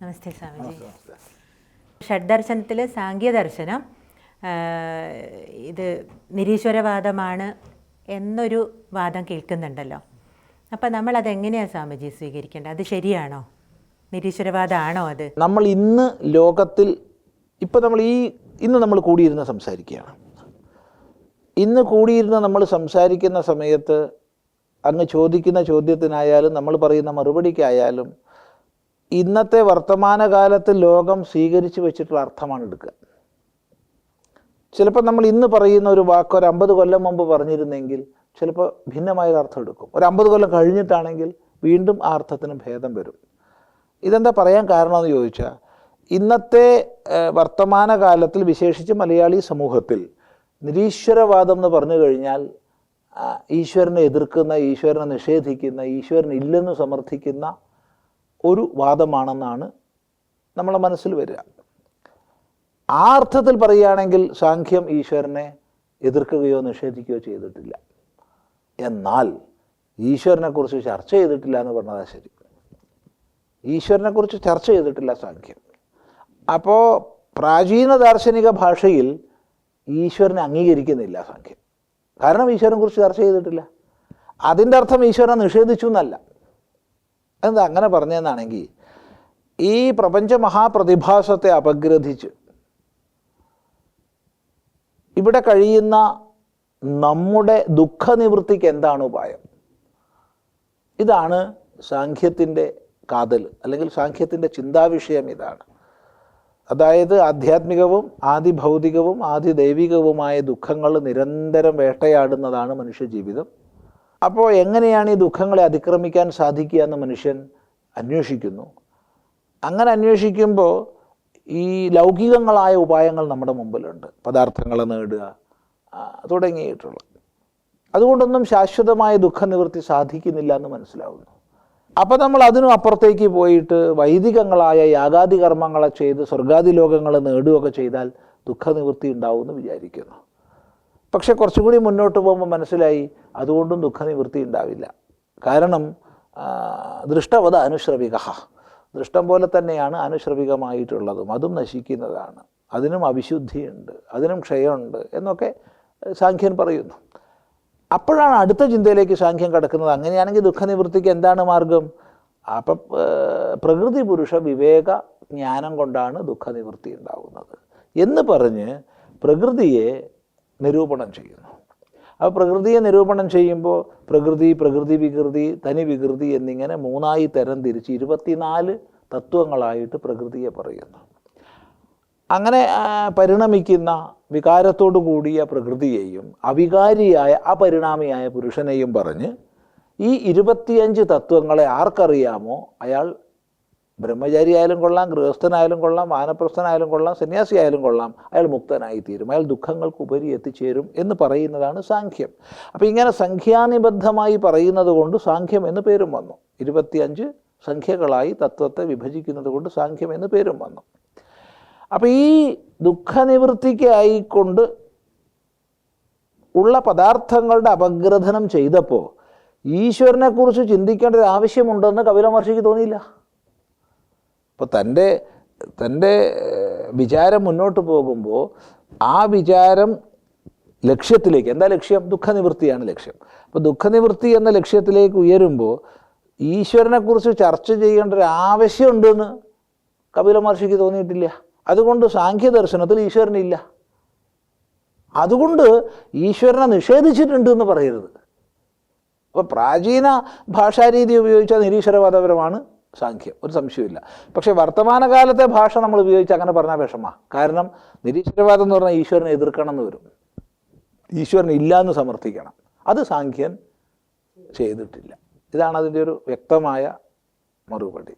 നമസ്തേ സ്വാമിജി. ഷഡ് ദർശനത്തിൽ സാങ്ക്യദർശനം ദർശനം ഇത് നിരീശ്വരവാദമാണ് എന്നൊരു വാദം കേൾക്കുന്നുണ്ടല്ലോ. അപ്പം നമ്മൾ അതെങ്ങനെയാണ് സ്വാമിജി സ്വീകരിക്കേണ്ടത്? അത് ശരിയാണോ? നിരീശ്വരവാദമാണോ അത്? നമ്മൾ ഇന്ന് ലോകത്തിൽ ഇപ്പം നമ്മൾ ഈ ഇന്ന് നമ്മൾ കൂടിയിരുന്ന് സംസാരിക്കുകയാണ്. ഇന്ന് കൂടിയിരുന്ന് നമ്മൾ സംസാരിക്കുന്ന സമയത്ത് അങ്ങ് ചോദിക്കുന്ന ചോദ്യത്തിനായാലും നമ്മൾ പറയുന്ന മറുപടിക്കായാലും ഇന്നത്തെ വർത്തമാനകാലത്ത് ലോകം സ്വീകരിച്ചു വെച്ചിട്ടുള്ള അർത്ഥമാണ് എടുക്കുക. ചിലപ്പോൾ നമ്മൾ ഇന്ന് പറയുന്ന ഒരു വാക്ക് ഒരു അമ്പത് കൊല്ലം മുമ്പ് പറഞ്ഞിരുന്നെങ്കിൽ ചിലപ്പോൾ ഭിന്നമായ ഒരു അർത്ഥം എടുക്കും. ഒരു അമ്പത് കൊല്ലം കഴിഞ്ഞിട്ടാണെങ്കിൽ വീണ്ടും ആ അർത്ഥത്തിന് ഭേദം വരും. ഇതെന്താ പറയാൻ കാരണമെന്ന് ചോദിച്ചാൽ ഇന്നത്തെ വർത്തമാനകാലത്തിൽ വിശേഷിച്ച് മലയാളി സമൂഹത്തിൽ നിരീശ്വരവാദം എന്ന് പറഞ്ഞു കഴിഞ്ഞാൽ ഈശ്വരനെ എതിർക്കുന്ന ഈശ്വരനെ നിഷേധിക്കുന്ന ഈശ്വരൻ ഇല്ലെന്ന് സമർത്ഥിക്കുന്ന ഒരു വാദമാണെന്നാണ് നമ്മളെ മനസ്സിൽ വരിക. ആ അർത്ഥത്തിൽ പറയുകയാണെങ്കിൽ സാഖ്യം ഈശ്വരനെ എതിർക്കുകയോ നിഷേധിക്കുകയോ ചെയ്തിട്ടില്ല. എന്നാൽ ഈശ്വരനെക്കുറിച്ച് ചർച്ച ചെയ്തിട്ടില്ല എന്ന് പറഞ്ഞതാ ശരി. ഈശ്വരനെക്കുറിച്ച് ചർച്ച ചെയ്തിട്ടില്ല സാഖ്യം. അപ്പോൾ പ്രാചീന ദാർശനിക ഭാഷയിൽ ഈശ്വരനെ അംഗീകരിക്കുന്നില്ല സാഖ്യം. കാരണം ഈശ്വരനെക്കുറിച്ച് ചർച്ച ചെയ്തിട്ടില്ല. അതിന്റെ അർത്ഥം ഈശ്വരനെ നിഷേധിച്ചു എന്നല്ല. എന്താ അങ്ങനെ പറഞ്ഞതെന്നാണെങ്കിൽ ഈ പ്രപഞ്ച മഹാപ്രതിഭാസത്തെ അപഗ്രഥിച്ച് ഇവിടെ കഴിയുന്ന നമ്മുടെ ദുഃഖനിവൃത്തിക്ക് എന്താണ് ഉപായം? ഇതാണ് സാഖ്യത്തിന്റെ കാതൽ അല്ലെങ്കിൽ സാഖ്യത്തിന്റെ ചിന്താവിഷയം ഇതാണ്. അതായത് ആധ്യാത്മികവും ആദി ദൈവികവുമായ ദുഃഖങ്ങൾ നിരന്തരം വേട്ടയാടുന്നതാണ് മനുഷ്യജീവിതം. അപ്പോൾ എങ്ങനെയാണ് ഈ ദുഃഖങ്ങളെ അതിക്രമിക്കാൻ സാധിക്കുക എന്ന് മനുഷ്യൻ അന്വേഷിക്കുന്നു. അങ്ങനെ അന്വേഷിക്കുമ്പോൾ ഈ ലൗകികങ്ങളായ ഉപായങ്ങൾ നമ്മുടെ മുമ്പിലുണ്ട്. പദാർത്ഥങ്ങൾ നേടുക തുടങ്ങിയിട്ടുള്ള അതുകൊണ്ടൊന്നും ശാശ്വതമായ ദുഃഖനിവൃത്തി സാധിക്കുന്നില്ല എന്ന് മനസ്സിലാവുന്നു. അപ്പോൾ നമ്മൾ അതിനും അപ്പുറത്തേക്ക് പോയിട്ട് വൈദികങ്ങളായ യാഗാദി കർമ്മങ്ങളെ ചെയ്ത് സ്വർഗാദി ലോകങ്ങൾ നേടുകയൊക്കെ ചെയ്താൽ ദുഃഖനിവൃത്തി ഉണ്ടാവുമെന്ന് വിചാരിക്കുന്നു. പക്ഷെ കുറച്ചും കൂടി മുന്നോട്ട് പോകുമ്പോൾ മനസ്സിലായി അതുകൊണ്ടും ദുഃഖനിവൃത്തി ഉണ്ടാവില്ല. കാരണം ദൃഷ്ടവത അനുശ്രവിക. ദൃഷ്ടം പോലെ തന്നെയാണ് അനുശ്രവികമായിട്ടുള്ളതും. അതും നശിക്കുന്നതാണ്. അതിനും അവിശുദ്ധിയുണ്ട്. അതിനും ക്ഷയമുണ്ട് എന്നൊക്കെ സാഖ്യൻ പറയുന്നു. അപ്പോഴാണ് അടുത്ത ചിന്തയിലേക്ക് സാഖ്യം കടക്കുന്നത്. അങ്ങനെയാണെങ്കിൽ ദുഃഖനിവൃത്തിക്ക് എന്താണ് മാർഗം? അപ്പം പ്രകൃതി പുരുഷ വിവേക ജ്ഞാനം കൊണ്ടാണ് ദുഃഖനിവൃത്തി ഉണ്ടാകുന്നത് എന്ന് പറഞ്ഞ് പ്രകൃതിയെ നിരൂപണം ചെയ്യുന്നു. അപ്പോൾ പ്രകൃതിയെ നിരൂപണം ചെയ്യുമ്പോൾ പ്രകൃതി പ്രകൃതി വികൃതി തനി വികൃതി എന്നിങ്ങനെ മൂന്നായി തരം തിരിച്ച് ഇരുപത്തിനാല് തത്വങ്ങളായിട്ട് പ്രകൃതിയെ പറയുന്നു. അങ്ങനെ പരിണമിക്കുന്ന വികാരത്തോടു കൂടിയ പ്രകൃതിയെയും അവികാരിയായ അപരിണാമിയായ പുരുഷനെയും പറഞ്ഞ് ഈ ഇരുപത്തിയഞ്ച് തത്വങ്ങളെ ആർക്കറിയാമോ? അയാൾ ബ്രഹ്മചാരി ആയാലും കൊള്ളാം ഗൃഹസ്ഥനായാലും കൊള്ളാം വാനപ്രസ്ഥനായാലും കൊള്ളാം സന്യാസി ആയാലും കൊള്ളാം അയാൾ മുക്തനായി തീരും അയാൾ ദുഃഖങ്ങൾക്ക് ഉപരി എത്തിച്ചേരും എന്ന് പറയുന്നതാണ് സാഖ്യം. അപ്പോൾ ഇങ്ങനെ സംഖ്യാനിബദ്ധമായി പറയുന്നത് കൊണ്ട് സാഖ്യം എന്ന് പേരും വന്നു. ഇരുപത്തിയഞ്ച് സംഖ്യകളായി തത്വത്തെ വിഭജിക്കുന്നത് കൊണ്ട് സാഖ്യം എന്ന് പേരും വന്നു. അപ്പോൾ ഈ ദുഃഖനിവൃത്തിക്കായിക്കൊണ്ട് ഉള്ള പദാർത്ഥങ്ങളുടെ അപഗ്രഥനം ചെയ്തപ്പോൾ ഈശ്വരനെക്കുറിച്ച് ചിന്തിക്കേണ്ട ഒരു ആവശ്യമുണ്ടെന്ന് കപിലമഹർഷിക്ക് തോന്നിയില്ല. അപ്പോൾ തന്റെ തന്റെ വിചാരം മുന്നോട്ട് പോകുമ്പോൾ ആ വിചാരം ലക്ഷ്യത്തിലേക്ക് എന്താ ലക്ഷ്യം? ദുഃഖനിവൃത്തിയാണ് ലക്ഷ്യം. അപ്പോൾ ദുഃഖനിവൃത്തി എന്ന ലക്ഷ്യത്തിലേക്ക് ഉയരുമ്പോൾ ഈശ്വരനെക്കുറിച്ച് ചർച്ച ചെയ്യേണ്ട ഒരു ആവശ്യമുണ്ടെന്ന് കപില മഹർഷിക്ക് തോന്നിയിട്ടില്ല. അതുകൊണ്ട് സാഖ്യ ദർശനത്തിൽ ഈശ്വരനില്ല. അതുകൊണ്ട് ഈശ്വരനെ നിഷേധിച്ചിട്ടുണ്ട് എന്ന് പറയരുത്. അപ്പോൾ പ്രാചീന ഭാഷാരീതി ഉപയോഗിച്ച നിരീശ്വരവാദപരമാണ്. സാഖ്യം. ഒരു സംശയമില്ല പക്ഷേ വർത്തമാനകാലത്തെ ഭാഷ നമ്മൾ ഉപയോഗിച്ച് അങ്ങനെ പറഞ്ഞാൽ വിഷമ കാരണം നിരീശ്വരവാദം എന്ന് പറഞ്ഞാൽ ഈശ്വരനെ എതിർക്കണം എന്ന് വരും. ഈശ്വരൻ ഇല്ല എന്ന് സമർത്ഥിക്കണം. അത് സാഖ്യൻ ചെയ്തിട്ടില്ല. ഇതാണ് അതിന്റെ ഒരു വ്യക്തമായ മറുപടി.